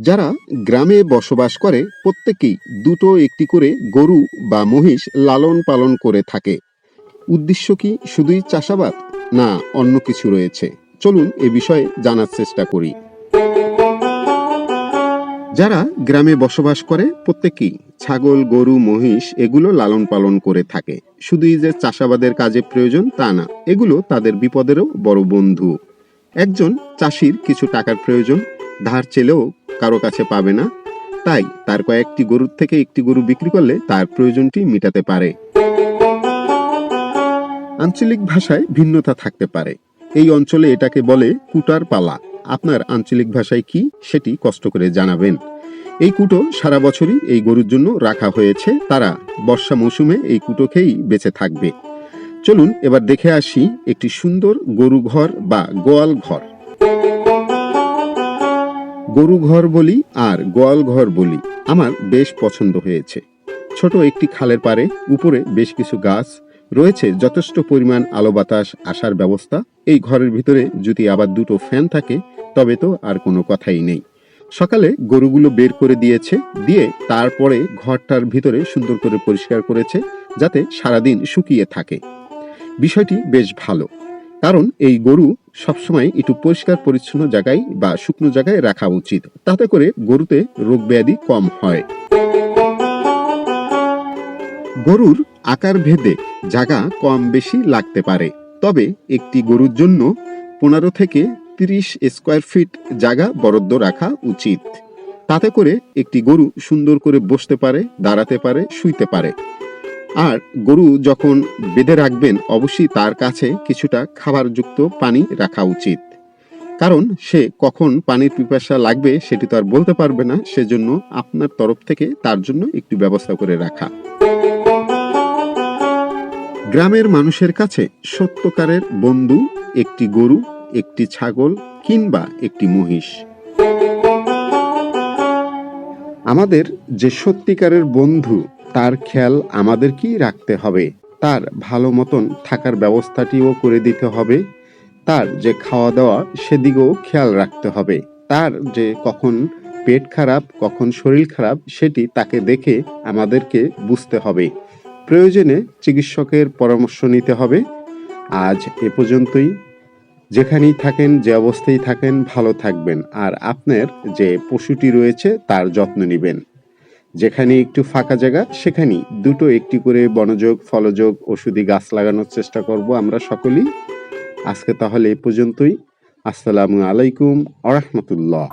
যারা গ্রামে বসবাস করে, প্রত্যেকেই দুটো একটি করে গরু বা মহিষ লালন পালন করে থাকে। উদ্দেশ্য কি শুধুই চাষাবাদ, না অন্য কিছু রয়েছে? চলুন এ বিষয়ে জানার চেষ্টা করি। যারা গ্রামে বসবাস করে, প্রত্যেকেই ছাগল, গরু, মহিষ এগুলো লালন পালন করে থাকে। শুধুই যে চাষাবাদের কাজে প্রয়োজন তা না, এগুলো তাদের বিপদেরও বড় বন্ধু। একজন চাষির কিছু টাকার প্রয়োজন, ধার চেলেও কারও কাছে পাবে না। তাই তার কয়েকটি গরুর থেকে একটি গরু বিক্রি করলে তার প্রয়োজনটি মেটাতে পারে। আঞ্চলিক ভাষায় ভিন্নতা থাকতে পারে। এই অঞ্চলে এটাকে বলে কুটার পালা। আপনার আঞ্চলিক ভাষায় কি সেটি কষ্ট করে জানাবেন। এই কুটো সারা বছরই এই গরুর জন্য রাখা হয়েছে। তারা বর্ষা মৌসুমে এই কুটো খেয়েই বেঁচে থাকবে। চলুন এবার দেখে আসি একটি সুন্দর গরু ঘর বা গোয়াল ঘর। গরু ঘর বলি আর গোয়াল ঘর বলি আমার বেশ পছন্দ হয়েছে। ছোট একটি খালের পারে উপরে বেশ কিছু গাছ, রয়েছে যথেষ্ট পরিমাণ আলো বাতাস আসার ব্যবস্থা। এই ঘরের ভিতরে যদি আবার দুটো ফ্যান থাকে, তবে তো আর কোনো কথাই নেই। সকালে গরুগুলো বের করে দিয়েছে, দিয়ে তারপরে ঘরটার ভিতরে সুন্দর করে পরিষ্কার করেছে, যাতে সারাদিন শুকিয়ে থাকে। বিষয়টি বেশ ভালো। কারণ এই গরু সবসময় একটু পরিষ্কার, পরিচ্ছন্ন জায়গায় বা শুকনো জায়গায় রাখা উচিত। তাতে করে গরুতে রোগ ব্যাধি কম হয়। গরুর আকার ভেদে জায়গা কম বেশি লাগতে পারে। তবে একটি গরুর জন্য পনেরো থেকে তিরিশ স্কোয়ার ফিট জায়গা বরাদ্দ রাখা উচিত। তাতে করে একটি গরু সুন্দর করে বসতে পারে, দাঁড়াতে পারে, শুইতে পারে। আর গরু যখন বেঁধে রাখবেন, অবশ্যই তার কাছে কিছুটা খাবারযুক্ত পানি রাখা উচিত। কারণ সে কখন পানির পিপাসা লাগবে সেটি তো আর বলতে পারবে না, সেজন্য আপনার তরফ থেকে তার জন্য একটু ব্যবস্থা করে রাখা। গ্রামের মানুষের কাছে সত্যকারের বন্ধু একটি গরু, একটি ছাগল কিংবা একটি মহিষ। আমাদের যে সত্যিকারের বন্ধু তার খেয়াল আমাদেরকেই রাখতে হবে। তার ভালো মতন থাকার ব্যবস্থাটিও করে দিতে হবে। তার যে খাওয়া দাওয়া সেদিকেও খেয়াল রাখতে হবে। তার যে কখন পেট খারাপ, কখন শরীর খারাপ, সেটি তাকে দেখে আমাদেরকে বুঝতে হবে। প্রয়োজনে চিকিৎসকের পরামর্শ নিতে হবে। আজ এ পর্যন্তই। যেখানেই থাকেন, যে অবস্থায় থাকেন, ভালো থাকবেন। আর আপনার যে পশুটি রয়েছে, তার যত্ন নেবেন। যেখানে একটু ফাঁকা জায়গা, সেখানেই দুটো একটি করে বনযোগ, ফলযোগ, ওষুধি গাছ লাগানোর চেষ্টা করব আমরা সকলেই। আজকে তাহলে এ পর্যন্তই। আসসালামু আলাইকুম আরহামতুল্লাহ